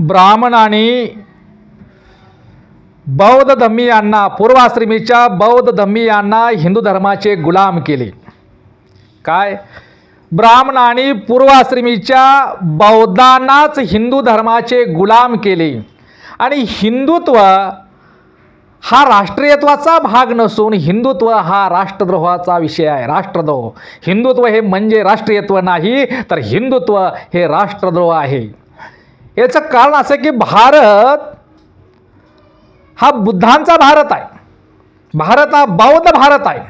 ब्राह्मणांनी बौद्ध धम्मीयांना पूर्वाश्रमीच्या बौद्ध धम्मीयांना हिंदू धर्माचे गुलाम केले. काय? ब्राह्मणांनी पूर्वाश्रमीच्या बौद्धांनाच हिंदू धर्माचे गुलाम केले. आणि हिंदुत्व हा राष्ट्रीयत्वाचा भाग नसून हिंदुत्व हा राष्ट्रद्रोहाचा विषय आहे. राष्ट्रद्रोह. हिंदुत्व हे म्हणजे राष्ट्रीयत्व नाही तर हिंदुत्व हे राष्ट्रद्रोह आहे. याचं कारण असं की भारत हा बुद्धांचा भारत आहे. भारत हा बौद्ध भारत आहे.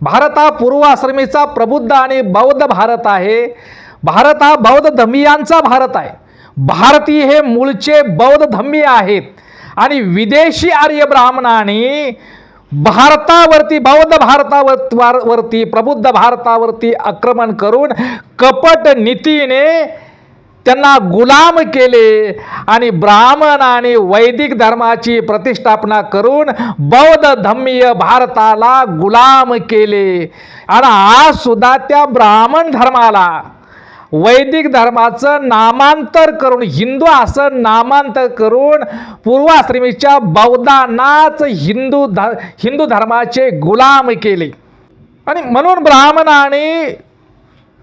भारत हा पूर्वाश्रमीचा प्रबुद्ध आणि बौद्ध भारत आहे. भारत हा बौद्ध धम्मियांचा भारत आहे. भारतीय हे मूळचे बौद्ध धम्मी आहेत. आणि विदेशी आर्य ब्राह्मणांनी भारतावरती बौद्ध भारतावर वरती प्रबुद्ध भारतावरती आक्रमण करून कपट नीतीने त्यांना गुलाम केले आणि ब्राह्मण आणि वैदिक धर्माची प्रतिष्ठापना करून बौद्ध धम्मीय भारताला गुलाम केले. आणि आज सुद्धा त्या ब्राह्मण धर्माला वैदिक धर्माचं नामांतर करून हिंदू असं नामांतर करून पूर्वाश्रमीच्या बौद्धांनाच हिंदू ध हिंदू धर्माचे गुलाम केले. आणि म्हणून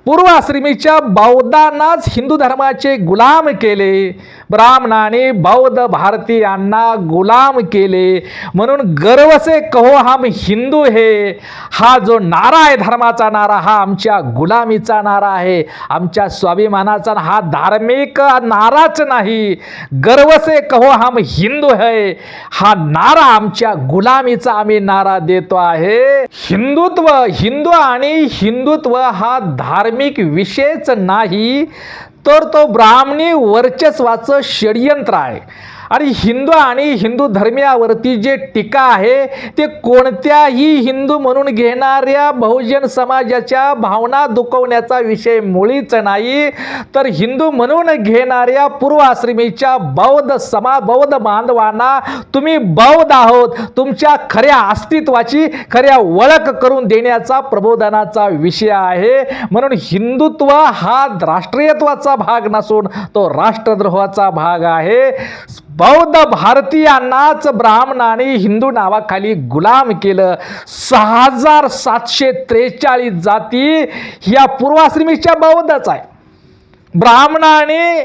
पूर्व आश्रमीच्या बौद्धांनाच हिंदू धर्माचे गुलाम केले. ब्राह्मणाने बौद्ध भारतीयांना गुलाम केले. म्हणून गर्व से कहो हम हिंदू हे. हा जो नारा आहे धर्माचा नारा हा आमच्या गुलामीचा नारा आहे. आमच्या स्वाभिमानाचा हा धार्मिक नाराच नाही. गर्व से कहो हम हिंदू है. हा नारा आमच्या गुलामीचा आम्ही नारा देतो आहे. हिंदुत्व हिंदू आणि हिंदुत्व हा धार्मिक विषयच नाही तर तो ब्राह्मणी वर्चस्वाचं षडयंत्र आहे. आणि हिंदू आणि हिंदू धर्मियावरती जे टीका आहे ते कोणत्याही हिंदू म्हणून घेणाऱ्या बहुजन समाजाच्या भावना दुखवण्याचा विषय मुळीच नाही. तर हिंदू म्हणून घेणाऱ्या पूर्वाश्रमीच्या बौद्ध समा बौद्ध बांधवांना तुम्ही बौद्ध आहोत. तुमच्या खऱ्या अस्तित्वाची खऱ्या ओळख करून देण्याचा प्रबोधनाचा विषय आहे. म्हणून हिंदुत्व हा राष्ट्रीयत्वाचा भाग नसून तो राष्ट्रद्रोहाचा भाग आहे. बौद्ध भारतीयांनाच ब्राह्मणाने हिंदू नावाखाली गुलाम केलं. सहा हजार सातशे त्रेचाळीस जाती ह्या पूर्वाश्रमीच्या बौद्धच आहे. ब्राह्मणाने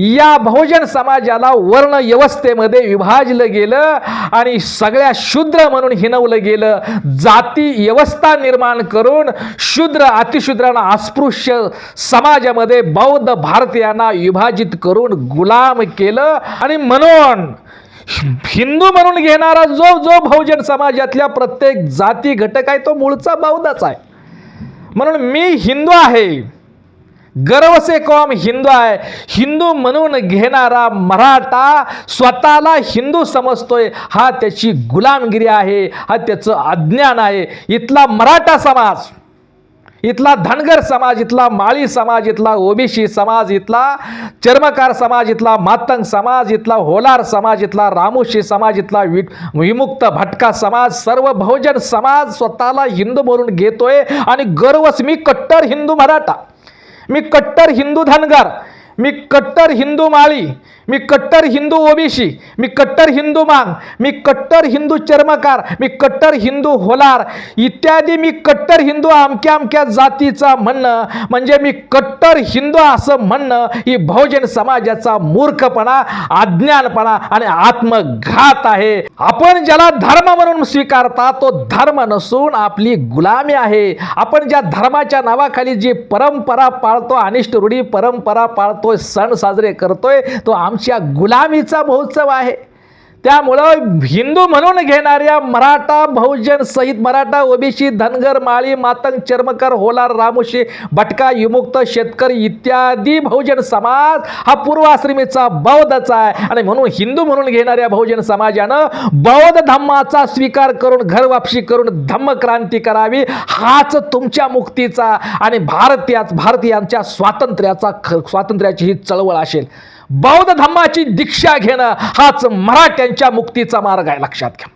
या बहुजन समाजाला वर्ण व्यवस्थेमध्ये विभाजलं गेलं आणि सगळ्या शूद्र म्हणून हिनवलं गेलं. जाती व्यवस्था निर्माण करून शूद्र अतिशूद्रांना अस्पृश्य समाजामध्ये बौद्ध भारतीयांना विभाजित करून गुलाम केलं. आणि म्हणून हिंदू म्हणून घेणारा जो जो बहुजन समाजातल्या प्रत्येक जाती घटक आहे तो मूळचा बौद्धच आहे. म्हणून मी हिंदू आहे. गर्व से कौम हिंदू आहे. हिंदू म्हणून घेणारा मराठा स्वतःला हिंदू समजतोय. हा त्याची गुलामगिरी आहे. हा त्याचं अज्ञान आहे. इथला मराठा समाज इथला धनगर समाज इथला माळी समाज इथला ओबीसी समाज इथला चर्मकार समाज इथला मातंग समाज इथला होलार समाज इथला रामोशी समाज इथला वि विमुक्त भटका समाज सर्व बहुजन समाज स्वतःला हिंदू म्हणून घेतोय. आणि गर्वच मी कट्टर हिंदू मराठा. मी कट्टर हिंदू धनगर. मी कट्टर हिंदू माळी मी कट्टर हिंदू ओबीसी मी कट्टर हिंदू मांग मी कट्टर हिंदू चर्मकार मी कट्टर हिंदू होलार इत्यादी मी कट्टर हिंदू अमक्या अमक्या जातीचा म्हणणं. म्हणजे मी कट्टर हिंदू असं म्हणणं ही बहुजन समाजाचा मूर्खपणा अज्ञानपणा आणि आत्मघात आहे. आपण ज्याला धर्म म्हणून स्वीकारता तो धर्म नसून आपली गुलामी आहे. आपण ज्या धर्माच्या नावाखाली जी परंपरा पाळतो अनिष्ट रूढी परंपरा पाळतो सण साजरे करतोय तो आमच्या गुलामीचा महोत्सव आहे. त्यामुळं हिंदू म्हणून घेणाऱ्या मराठा बहुजन सहित मराठा ओबीसी धनगर माळी मातंग चर्मकर होलार रामोशी भटका विमुक्त शेतकरी इत्यादी बहुजन समाज हा पूर्वाश्रमीचा बौद्धचा आहे. आणि म्हणून हिंदू म्हणून घेणाऱ्या बहुजन समाजानं बौद्ध धम्माचा स्वीकार करून घर वापसी करून धम्मक्रांती करावी हाच तुमच्या मुक्तीचा आणि भारतीया भारतीयांच्या स्वातंत्र्याचा ख स्वातंत्र्याची ही चळवळ असेल. बौद्ध धम्माची दीक्षा घेणं हाच मराठ्यांच्या मुक्तीचा मार्ग आहे. लक्षात घ्या.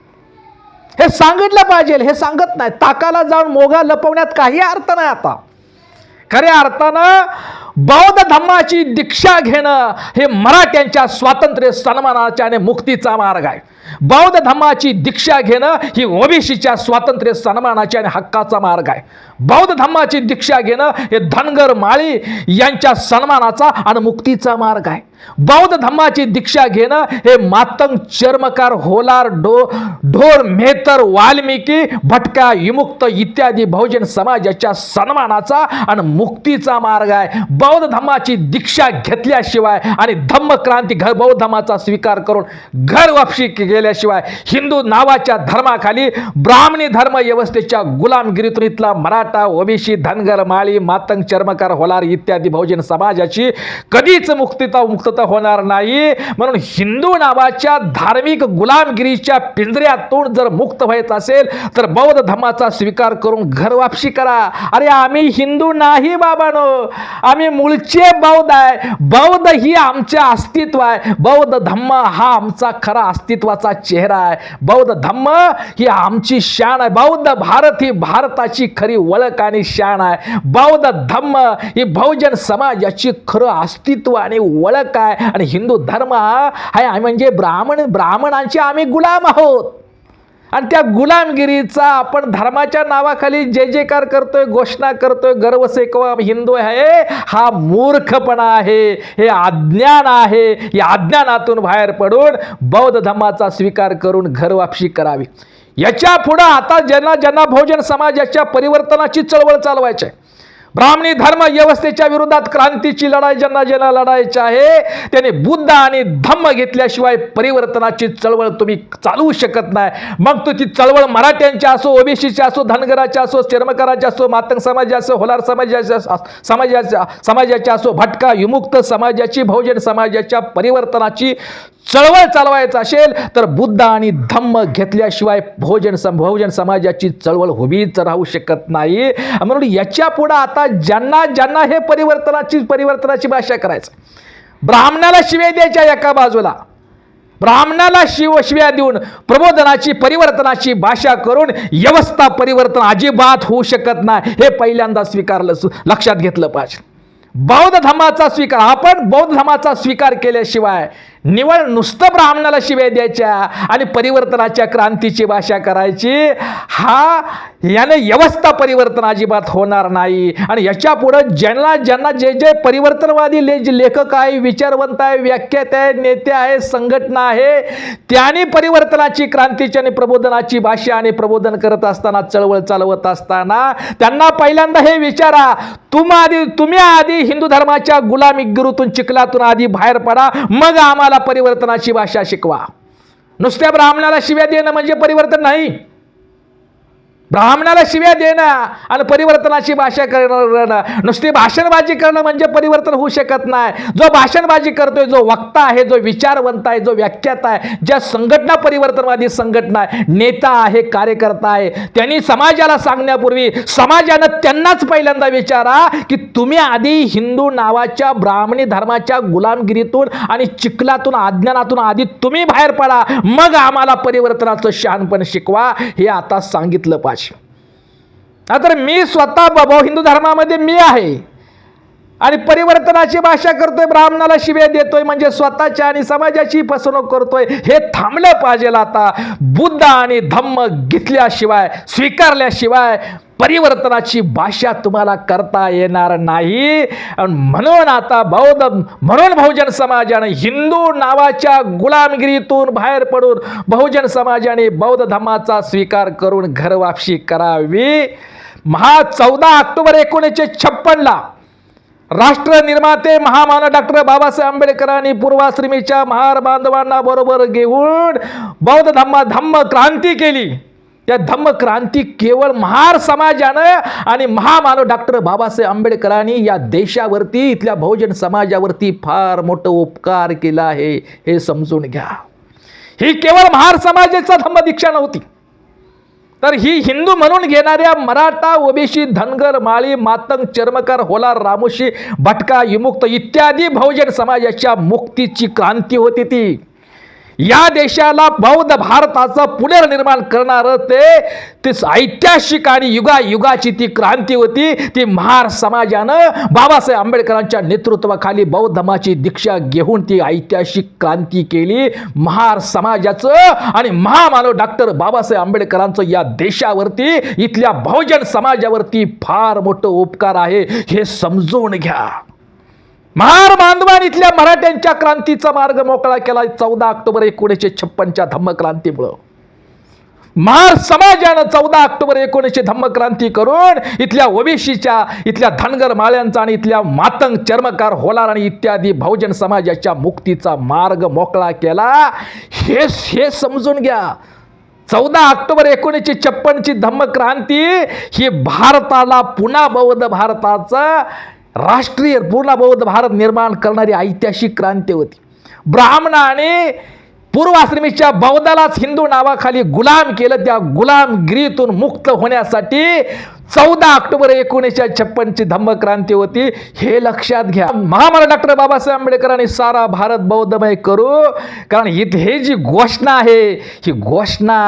हे सांगितलं पाहिजे हे सांगत नाही. ताकाला जाऊन मोगा लपवण्यात काही अर्थ नाही आता. खऱ्या अर्थानं बौद्ध धम्माची दीक्षा घेणं हे मराठ्यांच्या स्वातंत्र्य सन्मानाच्या आणि मुक्तीचा मार्ग आहे. बौद्ध धम्माची दीक्षा घेणं ही ओबीसीच्या स्वातंत्र्य सन्मानाच्या आणि हक्काचा मार्ग आहे. बौद्ध धम्माची दीक्षा घेणं हे धनगर माळी यांच्या सन्मानाचा आणि मुक्तीचा मार्ग आहे. बौद्ध धम्माची दीक्षा घेणं हे मातंग चर्मकार होलार डो ढोर मेहतर वाल्मिकी भटका विमुक्त इत्यादी बहुजन समाजाच्या सन्मानाचा आणि मुक्तीचा मार्ग आहे. बौद्ध धम्माची दीक्षा घेतल्याशिवाय आणि धम्म क्रांती घर बौद्ध धम्माचा स्वीकार करून घर वापशी गेल्याशिवाय हिंदू नावाच्या धर्माखाली ब्राह्मणी धर्म व्यवस्थेच्या गुलामगिरीतून इथला मराठा ओबीसी धनगर माळी मातंग चर्मकार होलार इत्यादी बहुजन समाजाची कधीच मुक्तता मुक्तता होणार नाही. म्हणून हिंदू नावाच्या धार्मिक गुलामगिरीच्या पिंजऱ्यातून जर मुक्त व्हायचं असेल तर बौद्ध धर्माचा स्वीकार करून घर वापशी करा. अरे आम्ही हिंदू नाही बाबानो. आम्ही मूळचे बौद्ध आहे. बौद्ध ही आमचे अस्तित्व आहे. बौद्ध धम्म हा आमचा खरा अस्तित्वाचा चेहरा आहे. बौद्ध धम्म ही आमची शान आहे. बौद्ध भारत ही भारताची खरी वळख आणि शान आहे. बौद्ध धम्म ही बहुजन समाजाची खरं अस्तित्व आणि ओळख आहे. आणि हिंदू धर्म हा आहे आम्ही म्हणजे ब्राह्मण ब्राह्मणांचे आम्ही गुलाम आहोत. आणि त्या गुलामगिरीचा आपण धर्माच्या नावाखाली जे जेकार करतोय घोषणा करतोय गर्व सेकवा हिंदू आहे. हा मूर्खपणा आहे. हे अज्ञान आहे. या अज्ञानातून बाहेर पडून बौद्ध धर्माचा स्वीकार करून घरवापशी करावी. याच्या पुढं आता ज्यांना ज्यांना बहुजन समाजाच्या परिवर्तनाची चळवळ चालवायची आहे ब्राह्मणी धर्म व्यवस्थेच्या विरोधात क्रांतीची लढाई ज्यांना ज्यांना लढायची आहे त्याने बुद्ध आणि धम्म घेतल्याशिवाय परिवर्तनाची चळवळ तुम्ही चालवू शकत नाही. मग तो ती चळवळ मराठ्यांची असो ओबीसीची असो धनगराच्या असो चर्मकाराच्या असो मातंग समाजाची असो होलार समाजाच्या समाजाच्या समाजाच्या असो भटका विमुक्त समाजाची बहुजन समाजाच्या परिवर्तनाची चळवळ चालवायचं असेल तर बुद्ध आणि धम्म घेतल्याशिवाय बहुजन सम बहुजन समाजाची चळवळ उभीच राहू शकत नाही. म्हणून याच्या पुढं आता ज्यांना ज्यांना हे परिवर्तनाची परिवर्तनाची भाषा करायचं. ब्राह्मणाला शिवे द्यायच्या एका बाजूला. ब्राह्मणाला शिव शिव्या देऊन प्रबोधनाची परिवर्तनाची भाषा करून व्यवस्था परिवर्तन अजिबात होऊ शकत नाही. हे पहिल्यांदा स्वीकारलं लक्षात घेतलं पाहिजे. बौद्ध धर्माचा स्वीकार आपण बौद्ध धर्माचा स्वीकार केल्याशिवाय निवळ नुसतं ब्राह्मणाला शिव्या द्यायच्या आणि परिवर्तनाच्या क्रांतीची भाषा करायची हा याने व्यवस्था परिवर्तन अजिबात होणार नाही. आणि याच्या पुढं ज्यांना ज्यांना जे जे परिवर्तनवादी ले जे लेखक आहे विचारवंत आहे व्याख्यात आहे नेते आहे संघटना आहे त्यांनी परिवर्तनाची क्रांतीची आणि प्रबोधनाची भाषा आणि प्रबोधन करत असताना चळवळ चालवत असताना त्यांना पहिल्यांदा हे विचारा तुम आधी तुम्ही आधी हिंदू धर्माच्या गुलामी गुरुतून चिखलातून आधी बाहेर पडा मग आम्हाला परिवर्तनाची भाषा शिकवा. नुसत्या ब्राह्मणाला शिव्या देणं म्हणजे परिवर्तन नाही. ब्राह्मणाला शिव्या देणं आणि परिवर्तनाची भाषा करणं. नुसती भाषणबाजी करणं म्हणजे परिवर्तन होऊ शकत नाही. जो भाषणबाजी करतोय जो वक्ता आहे जो विचारवंत आहे जो व्याख्याता आहे ज्या संघटना परिवर्तनवादी संघटना आहे नेता आहे कार्यकर्ता आहे त्यांनी समाजाला सांगण्यापूर्वी समाजानं त्यांनाच पहिल्यांदा विचारा की तुम्ही आधी हिंदू नावाच्या ब्राह्मणी धर्माच्या गुलामगिरीतून आणि चिखलातून अज्ञानातून आधी तुम्ही बाहेर पडा. मग आम्हाला परिवर्तनाचं शहाणपण शिकवा. हे आता सांगितलं पाहिजे. तर मी स्वतः बाबा हिंदू धर्मामध्ये मी आहे. आणि परिवर्तनाची भाषा करतोय ब्राह्मणाला शिव्या देतोय म्हणजे स्वतःच्या आणि समाजाची फसवणूक करतोय. हे थांबलं पाहिजे आता. बुद्ध आणि धम्म घेतल्याशिवाय स्वीकारल्याशिवाय परिवर्तनाची भाषा तुम्हाला करता येणार नाही. म्हणून आता बौद्ध म्हणून बहुजन समाजाने हिंदू नावाच्या गुलामगिरीतून बाहेर पडून बहुजन समाजाने बौद्ध धर्माचा स्वीकार करून घरवापशी करावी. महा चौदा ऑक्टोबर एकोणीसशे छप्पनला राष्ट्र निर्माते महामानव डॉक्टर बाबासाहेब आंबेडकरांनी पूर्वाश्रमीच्या महार बांधवांना बरोबर घेऊन बौद्ध धम्म धम्म क्रांती केली. या धम्मक्रांती केवळ महार समाजानं आणि महामानव डॉक्टर बाबासाहेब आंबेडकरांनी या देशावरती इथल्या बहुजन समाजावरती फार मोठं उपकार केला आहे हे समजून घ्या. ही केवळ महार समाजाचा धम्मदीक्षा नव्हती. तर ही हिंदू म्हणून घेणाऱ्या मराठा ओबीसी धनगर माळी मातंग चर्मकार होलार रामोशी भटका विमुक्त इत्यादी बहुजन समाजाच्या मुक्तीची क्रांती होती ती. या देशाला बौद्ध भारताचं पुनर्निर्माण करणारं ते ते ऐतिहासिक आणि युगा युगाची ती क्रांती होती ती महार समाजानं बाबासाहेब आंबेडकरांच्या नेतृत्वाखाली बौद्ध दीक्षा घेऊन ती ऐतिहासिक क्रांती केली. महार समाजाचं आणि महामानव डॉक्टर बाबासाहेब आंबेडकरांचं या देशावरती इथल्या बहुजन समाजावरती फार मोठं उपकार आहे. हे समजून घ्या. महार बांधवान इथल्या मराठ्यांच्या क्रांतीचा मार्ग मोकळा केला चौदा ऑक्टोबर एकोणीसशे छप्पनच्या धम्मक्रांतीमुळं. महार समाजानं चौदा ऑक्टोबर एकोणीसशे धम्मक्रांती करून इथल्या ओबीसीच्या इथल्या धनगर माळ्यांचा आणि इथल्या मातंग चर्मकार होलार आणि इत्यादी बहुजन समाजाच्या मुक्तीचा मार्ग मोकळा केला. हे हे समजून घ्या. चौदा ऑक्टोबर एकोणीसशे छप्पनची धम्मक्रांती ही भारताला पुन्हा बौद्ध भारताचं राष्ट्रीय पूर्ण बौद्ध भारत निर्माण करणारी ऐतिहासिक क्रांती होती. ब्राह्मणाने पूर्वाश्रमीच्या बौद्धालाच हिंदू नावाखाली गुलाम केलं. त्या गुलामगिरीतून मुक्त होण्यासाठी चौदा ऑक्टोबर एकोणीसशे छप्पनची धम्मक्रांती होती. हे लक्षात घ्या. महामारा डॉक्टर बाबासाहेब आंबेडकरांनी सारा भारत बौद्धमय करू. कारण इथे हे जी घोषणा आहे ही घोषणा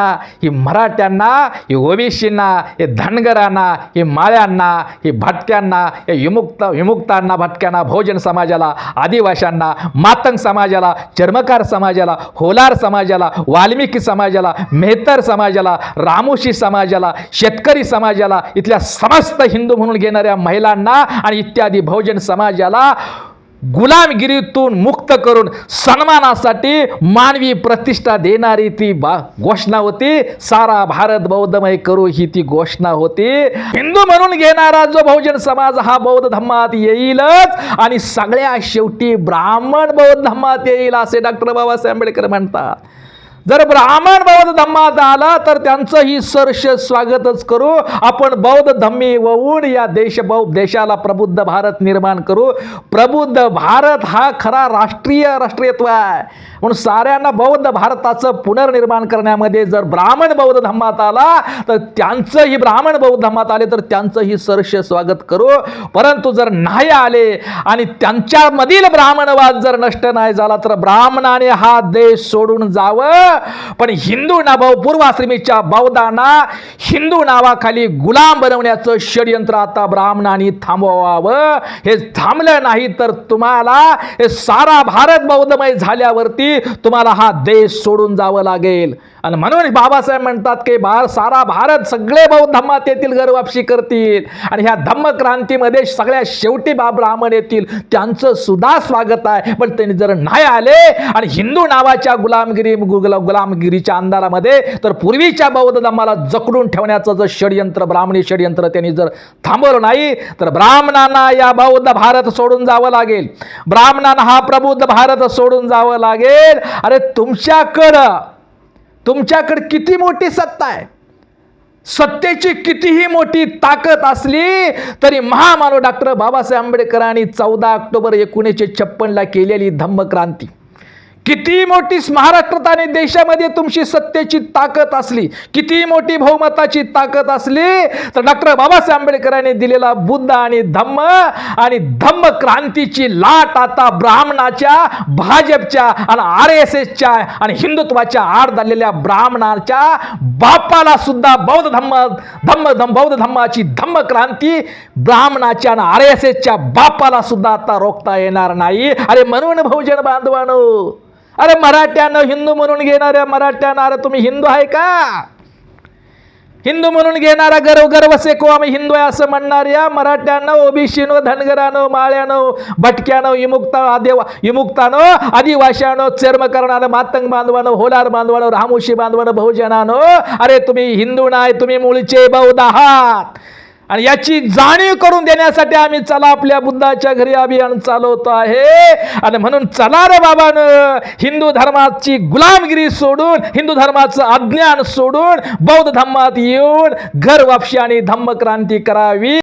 ही मराठ्यांना ही ओबीसींना हे धनगरांना हे माळ्यांना हे भटक्यांना हे विमुक्त विमुक्तांना भटक्यांना भोजन समाजाला आदिवाशांना मातंग समाजाला चर्मकार समाजाला होलार समाजाला वाल्मिकी समाजाला मेहतर समाजाला रामोशी समाजाला शेतकरी समाजाला इथल्या समस्त हिंदू म्हणून घेणाऱ्या महिलांना आणि इत्यादी बहुजन समाजाला गुलामगिरीतून मुक्त करून सन्मानासाठी मानवी प्रतिष्ठा देणारी ती बा घोषणा होती. सारा भारत बौद्धमय करू ही ती घोषणा होती. हिंदू म्हणून घेणारा जो बहुजन समाज हा बौद्ध धम्मात येईलच आणि सगळ्या शेवटी ब्राह्मण बौद्ध धम्मात येईल असे डॉक्टर बाबासाहेब आंबेडकर म्हणतात. जर ब्राह्मण बौद्ध धम्मात आला तर त्यांचंही सरश स्वागतच करू. आपण बौद्ध धम्मी होऊन या देश बौ देशाला प्रबुद्ध भारत निर्माण करू. प्रबुद्ध भारत हा खरा राष्ट्रीय राष्ट्रीयत्व आहे. म्हणून साऱ्यांना बौद्ध भारताचं पुनर्निर्माण करण्यामध्ये जर ब्राह्मण बौद्ध धम्मात आला तर त्यांचंही ब्राह्मण बौद्ध धम्मात आले तर त्यांचंही सरश स्वागत करू. परंतु जर नाही आले आणि त्यांच्यामधील ब्राह्मणवाद जर नष्ट नाही झाला तर ब्राह्मणाने हा देश सोडून जावं. पण हिंदू नाभाव पूर्वाश्रमीच्या बौद्धांना हिंदू नावाखाली गुलाम बनवण्याचं षडयंत्र आता ब्राह्मणांनी थांबवावं. हे थांबलं नाही तर तुम्हाला हे सारा भारत बौद्धमय झाल्यावरती तुम्हाला हा देश सोडून जावं लागेल. आणि म्हणून बाबासाहेब म्हणतात की बार सारा भारत सगळे भाऊ धम्मात येतील गरवापशी करतील. आणि ह्या धम्मक्रांतीमध्ये सगळ्या शेवटी बा ब्राह्मण येतील. त्यांचं सुद्धा स्वागत आहे. पण त्यांनी जर नाही आले आणि हिंदू नावाच्या गुलामगिरी गुला- गुलामगिरीच्या अंधारामध्ये तर पूर्वीच्या बौद्ध धम्माला जकडून ठेवण्याचं जर षडयंत्र ब्राह्मणी षडयंत्र त्यांनी जर थांबवलं नाही तर ब्राह्मणांना या बौद्ध भारत सोडून जावं लागेल. ब्राह्मणांना हा प्रबुद्ध भारत सोडून जावं लागेल. अरे तुमच्याकडं तुमच्याकडे किती मोठी सत्ता आहे? सत्तेची कितीही मोठी ताकद असली तरी महामानव डॉक्टर बाबासाहेब आंबेडकरांनी चौदा ऑक्टोबर एकोणीसशे छप्पनला केलेली धम्मक्रांती. किती मोठी महाराष्ट्रात आणि देशामध्ये तुमची सत्तेची ताकद असली किती मोठी बहुमताची ताकद असली तर डॉक्टर बाबासाहेब आंबेडकरांनी दिलेला बुद्ध आणि धम्म आणि धम्म क्रांतीची लाट आता ब्राह्मणाच्या भाजपच्या आणि आर एस एसच्या आणि हिंदुत्वाच्या आड झालेल्या ब्राह्मणाच्या बापाला सुद्धा बौद्ध धम्म धम्म धम बौद्ध धम्माची धम्म क्रांती ब्राह्मणाच्या आणि आर एस एसच्या बापाला सुद्धा आता रोखता येणार नाही. अरे म्हणून बहुजन बांधवानो अरे मराठ्यानं हिंदू म्हणून घेणाऱ्या मराठ्यानं अरे तुम्ही हिंदू आहे का? हिंदू म्हणून घेणारा गर्व गर्व सेको आम्ही हिंदू आहे असं म्हणणाऱ्या मराठ्यानं ओबीसीनं धनगरानं माळ्यानो भटक्यानं विमुक्ता आदेवा विमुक्तानं आदिवाशानं चर्म करणारं मातंग बांधवानं होलार बांधवानं रामोशी बांधवानं बहुजनानं अरे तुम्ही हिंदू नाही तुम्ही मुळचे बौद्ध आहात. आणि याची जाणीव करून देण्यासाठी आम्ही चला आपल्या बुद्धाच्या घरी अभियान चालवतो आहे. आणि म्हणून चला रे बाबानं हिंदू धर्माची गुलामगिरी सोडून हिंदू धर्माचं अज्ञान सोडून बौद्ध धर्मात येऊन घर वापशी आणि धम्मक्रांती करावी.